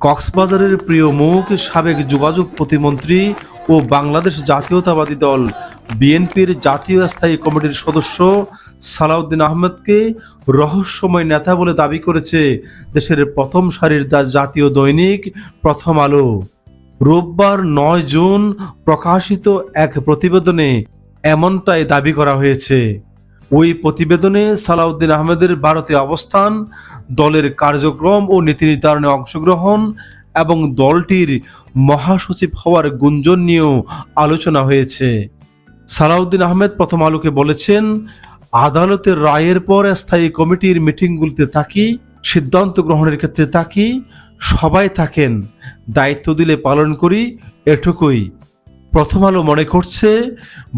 কক্সবাজারের প্রিয় মুখ, সাবেক যোগাযোগ প্রতিমন্ত্রী ও বাংলাদেশ জাতীয়তাবাদী দল বিএনপির জাতীয় স্থায়ী কমিটির সদস্য সালাউদ্দিন আহমেদকে রহস্যময় নেতা বলে দাবি করেছে দেশের প্রথম সারির জাতীয় দৈনিক প্রথম আলো। রোববার নয় জুন প্রকাশিত এক প্রতিবেদনে এমনটাই দাবি করা হয়েছে। ওই প্রতিবেদনে সালাউদ্দিন আহমেদের ভারতে অবস্থান, দলের কার্যক্রম ও নীতি নির্ধারণে অংশগ্রহণ এবং দলটির মহাসচিব হওয়ার গুঞ্জন নিয়েও আলোচনা হয়েছে। সালাউদ্দিন আহমেদ প্রথম আলোকে বলেছেন, আদালতের রায়ের পর স্থায়ী কমিটির মিটিংগুলিতে থাকি, সিদ্ধান্ত গ্রহণের ক্ষেত্রে থাকি, সবাই থাকেন, দায়িত্ব দিলে পালন করি, এটুকুই। প্রথম আলো মনে করছে,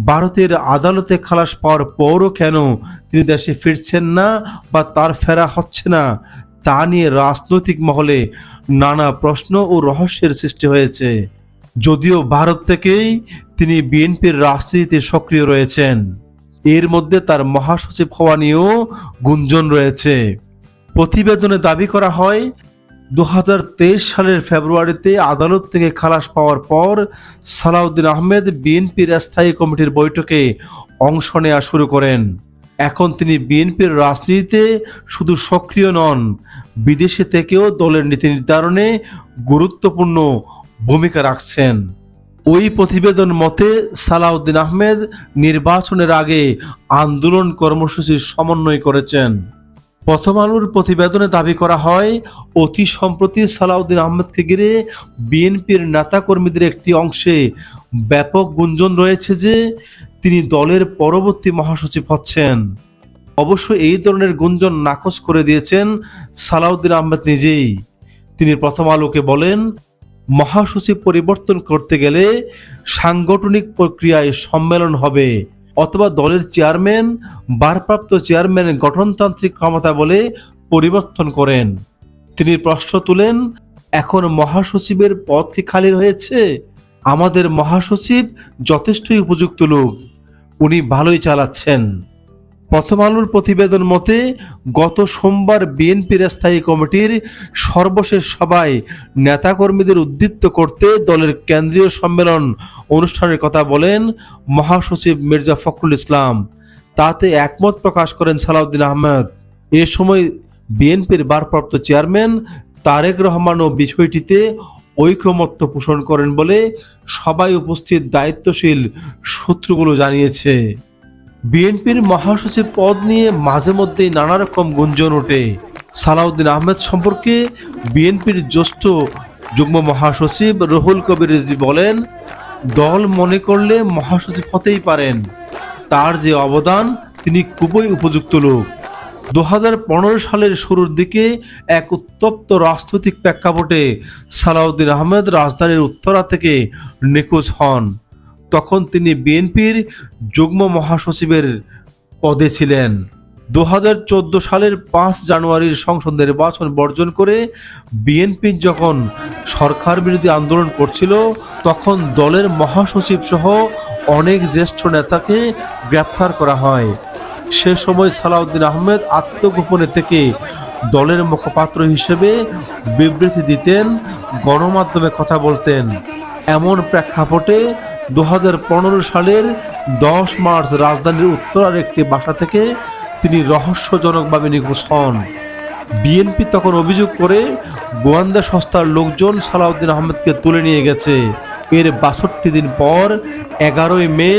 ভারতের আদালতে খালাস পাওয়ার পরও কেন তিনি দেশে ফিরছেন না বা তার ফেরা হচ্ছে না? তা নিয়ে রাজনৈতিক মহলে নানা প্রশ্ন ও রহস্যের সৃষ্টি হয়েছে। যদিও ভারত থেকেই তিনি বিএনপির রাজনীতিতে সক্রিয় রয়েছেন। এর মধ্যে তার মহাসচিব হওয়া নিয়েও গুঞ্জন রয়েছে। প্রতিবেদনে দাবি করা হয় দু হাজার তেইশ সালের ফেব্রুয়ারিতে আদালত থেকে খালাস পাওয়ার পর সালাউদ্দিন আহমেদ বিএনপির স্থায়ী কমিটির বৈঠকে অংশ নেওয়া শুরু করেন। এখন তিনি বিএনপির রাজনীতিতে শুধু সক্রিয় নন, বিদেশে থেকেও দলের নীতি নির্ধারণে গুরুত্বপূর্ণ ভূমিকা রাখছেন। ওই প্রতিবেদন মতে, সালাউদ্দিন আহমেদ নির্বাচনের আগে আন্দোলন কর্মসূচির সমন্বয় করেছেন। প্রথম আলোর প্রতিবেদনে দাবি করা হয়, অতি সম্প্রতি সালাউদ্দিন আহমেদকে ঘিরে বিএনপির নেতাকর্মীদের একটি অংশে ব্যাপক গুঞ্জন রয়েছে যে তিনি দলের পরবর্তী মহাসচিব হচ্ছেন। অবশ্য এই ধরনের গুঞ্জন নাকচ করে দিয়েছেন সালাউদ্দিন আহমেদ নিজেই। তিনি প্রথম আলোকে বলেন, মহাসচিব পরিবর্তন করতে গেলে সাংগঠনিক প্রক্রিয়ায় সম্মেলন হবে। অথবা দলের চেয়ারম্যান, ভারপ্রাপ্ত চেয়ারম্যান গঠনতান্ত্রিক ক্ষমতা বলে পরিবর্তন করেন। তিনি প্রশ্ন তুলেন, এখন মহাসচিবের পদ কি খালি রয়েছে? আমাদের মহাসচিব যথেষ্টই উপযুক্ত লোক। উনি ভালোই চালাচ্ছেন। প্রথম আলোর প্রতিবেদন মতে, গত সোমবার বিএনপির স্থায়ী কমিটির সর্বশেষ সভায় নেতাকর্মীদের উদ্দীপ্ত করতে দলের কেন্দ্রীয় সম্মেলন অনুষ্ঠানের কথা বলেন মহাসচিব মির্জা ফখরুল ইসলাম। তাতে একমত প্রকাশ করেন সালাউদ্দিন আহমেদ। এ সময় বিএনপির ভারপ্রাপ্ত চেয়ারম্যান তারেক রহমানও বিষয়টিতে ঐকমত্য পোষণ করেন বলে সবাই উপস্থিত দায়িত্বশীল সূত্রগুলো জানিয়েছে। বিএনপির মহাসচিব পদ নিয়ে মাঝে মধ্যেই নানা রকম গুঞ্জন ওঠে। সালাউদ্দিন আহমেদ সম্পর্কে বিএনপির জ্যেষ্ঠ যুগ্ম মহাসচিব রহুল কবির রিজভী বলেন, দল মনে করলে মহাসচিব হতেই পারেন। তার যে অবদান, তিনি খুবই উপযুক্ত লোক। দু হাজার পনেরো সালের শুরুর দিকে এক উত্তপ্ত রাজনৈতিক প্রেক্ষাপটে সালাউদ্দিন আহমেদ রাজধানীর উত্তরা থেকে নিখোঁজ হন। তখন তিনি বিএনপির যুগ্ম মহাসচিবের পদে ছিলেন। দু হাজার চোদ্দ সালের পাঁচ জানুয়ারির সংসদ নির্বাচন বর্জন করে বিএনপি যখন সরকার বিরোধী আন্দোলন করছিল, তখন দলের মহাসচিব সহ অনেক জ্যেষ্ঠ নেতাকে গ্রেপ্তার করা হয়। সে সময় সালাউদ্দিন আহমেদ আত্মগোপনে থেকে দলের মুখপাত্র হিসেবে বিবৃতি দিতেন, গণমাধ্যমে কথা বলতেন। এমন প্রেক্ষাপটে দু হাজার পনেরো সালের দশ মার্চ রাজধানীর উত্তরার একটি বাসা থেকে তিনি রহস্যজনকভাবে নিখোঁজ হন। বিএনপি তখন অভিযোগ করে গোয়েন্দা সংস্থার লোকজন সালাউদ্দিন আহমেদকে তুলে নিয়ে গেছে। এর বাষট্টি দিন পর এগারোই মে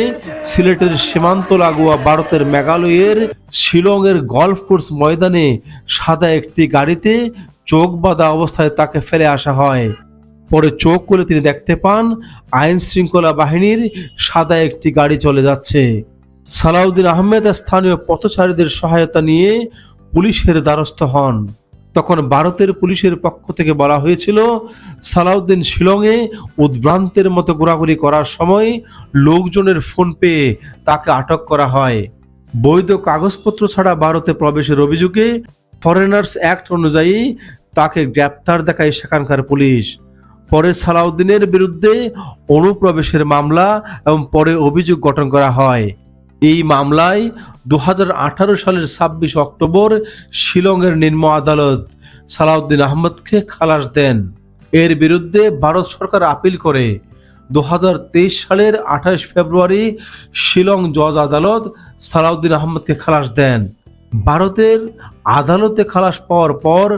সিলেটের সীমান্ত লাগোয়া ভারতের মেঘালয়ের শিলংয়ের গল্ফ কোর্স ময়দানে সাদা একটি গাড়িতে চোখ বাঁধা অবস্থায় তাকে ফেলে আসা হয়। পরে চোখ খুলে তিনি দেখতে পান আইন শৃঙ্খলা বাহিনীর সাদা একটি গাড়ি চলে যাচ্ছে। সালাউদ্দিন আহমেদ স্থানীয় পথচারীদের সহায়তা নিয়ে পুলিশের দ্বারস্থ হন। তখন ভারতের পুলিশের পক্ষ থেকে বলা হয়েছিল, সালাউদ্দিন শিলংয়ে উদ্ভ্রান্তের মতো ঘোরাঘুরি করার সময় লোকজনের ফোন পেয়ে তাকে আটক করা হয়। বৈধ কাগজপত্র ছাড়া ভারতে প্রবেশের অভিযোগে ফরেনার্স অ্যাক্ট অনুযায়ী তাকে গ্রেপ্তার দেখায় সেখানকার পুলিশ। পরে সালাউদ্দিনের বিরুদ্ধে অনুপ্রবেশের মামলা এবং পরে অভিযোগ গঠন করা হয়। এই মামলায় দু হাজার আঠারো সালের ছাব্বিশ অক্টোবর শিলংয়ের নিম্ন আদালত সালাউদ্দিন আহমদকে খালাস দেন। এর বিরুদ্ধে ভারত সরকার আপিল করে। দু হাজার তেইশ সালের আঠাশ ফেব্রুয়ারি শিলং জজ আদালত সালাউদ্দিন আহমদকে খালাস দেন। ভারতের আদালতে খালাস পাওয়ার পর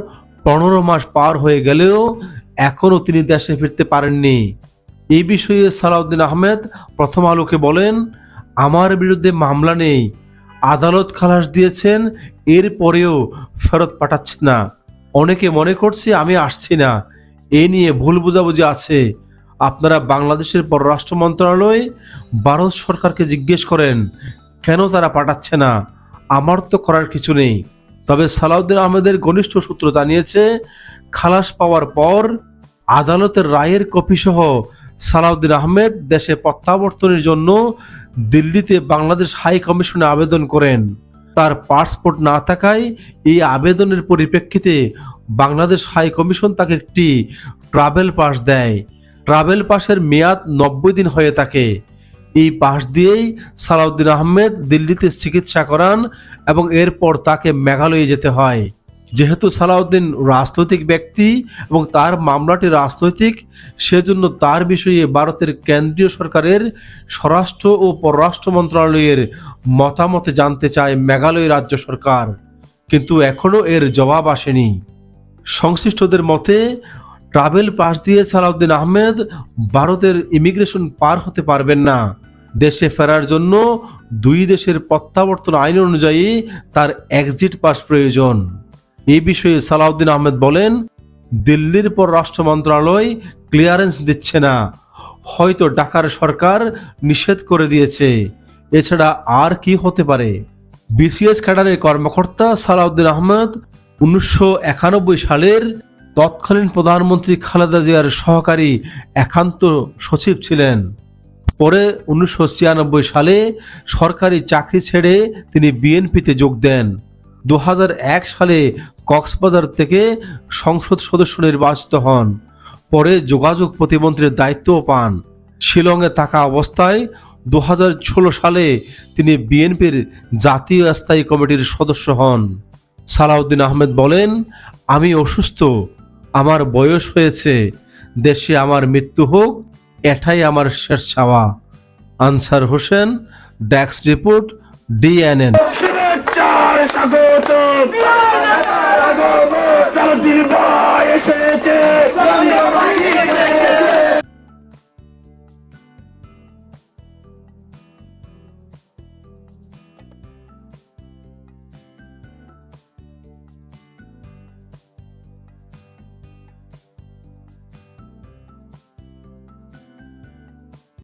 পনেরো মাস পার হয়ে গেলেও এখনও তিনি দেশে ফিরতে পারেননি। এই বিষয়ে সালাউদ্দিন আহমেদ প্রথম আলোকে বলেন, আমার বিরুদ্ধে মামলা নেই, আদালত খালাস দিয়েছেন এরপরেও ফেরত পাঠাচ্ছে না। অনেকে মনে করছে আমি আসছি না, এ নিয়ে ভুল বোঝাবুঝি আছে। আপনারা বাংলাদেশের পররাষ্ট্র মন্ত্রণালয়, ভারত সরকারকে জিজ্ঞেস করেন, কেন তারা পাঠাচ্ছে না? আমার তো করার কিছু নেই। তবে সালাউদ্দিন আহমেদের ঘনিষ্ঠ সূত্র জানিয়েছে খালাস পাওয়ার পর আদালতের রায়ের কপি সহ সালাউদ্দিন আহমেদ দেশে প্রত্যাবর্তনের জন্য দিল্লিতে বাংলাদেশ হাই কমিশনে আবেদন করেন। তার পাসপোর্ট না থাকায় এই আবেদনের পরিপ্রেক্ষিতে বাংলাদেশ হাই কমিশন তাকে একটি ট্রাভেল পাস দেয়। ট্রাভেল পাসের মেয়াদ নব্বই দিন হয়ে থাকে। এই পাস দিয়েই সালাউদ্দিন আহমেদ দিল্লিতে চিকিৎসা করান এবং এরপর তাকে মেঘালয়ে যেতে হয়। যেহেতু সালাউদ্দিন রাজনৈতিক ব্যক্তি এবং তার মামলাটি রাজনৈতিক, সেজন্য তার বিষয়ে ভারতের কেন্দ্রীয় সরকারের স্বরাষ্ট্র ও পররাষ্ট্র মন্ত্রণালয়ের মতামত জানতে চায় মেঘালয় রাজ্য সরকার। কিন্তু এখনও এর জবাব আসেনি। সংশ্লিষ্টদের মতে, ট্রাভেল পাস দিয়ে সালাউদ্দিন আহমেদ ভারতের ইমিগ্রেশন পার হতে পারবেন না। দেশে ফেরার জন্য দুই দেশের প্রত্যাবর্তন আইন অনুযায়ী তার এক্সিট পাস প্রয়োজন। এই বিষয়ে সালাউদ্দিন আহমেদ বলেন, দিল্লির পররাষ্ট্র মন্ত্রণালয় ক্লিয়ারেন্স দিচ্ছে না। হয়তো ঢাকার সরকার নিষেধ করে দিয়েছে। এছাড়া আর কি হতে পারে? বিসিএস ক্যাডারের কর্মকর্তা সালাউদ্দিন আহমেদ উনিশশো সালের তৎকালীন প্রধানমন্ত্রী খালেদা জিয়ার সহকারী একান্ত সচিব ছিলেন। পরে উনিশশো ছিয়ানব্বই সালে সরকারি চাকরি ছেড়ে তিনি বিএনপিতে যোগ দেন। দু হাজার এক সালে কক্সবাজার থেকে সংসদ সদস্য নির্বাচিত হন। পরে যোগাযোগ প্রতিমন্ত্রীর দায়িত্বও পান। শিলংয়ে থাকা অবস্থায় দু হাজার ষোলো সালে তিনি বিএনপির জাতীয় স্থায়ী কমিটির সদস্য হন। সালাউদ্দিন আহমেদ বলেন, আমি অসুস্থ, আমার বয়স হয়েছে, দেশে আমার মৃত্যু হোক, এটাই আমার শেষ চাওয়া। আনসার হোসেন ড্যাক্স রিপোর্ট, ডিএনএন। এসেছে।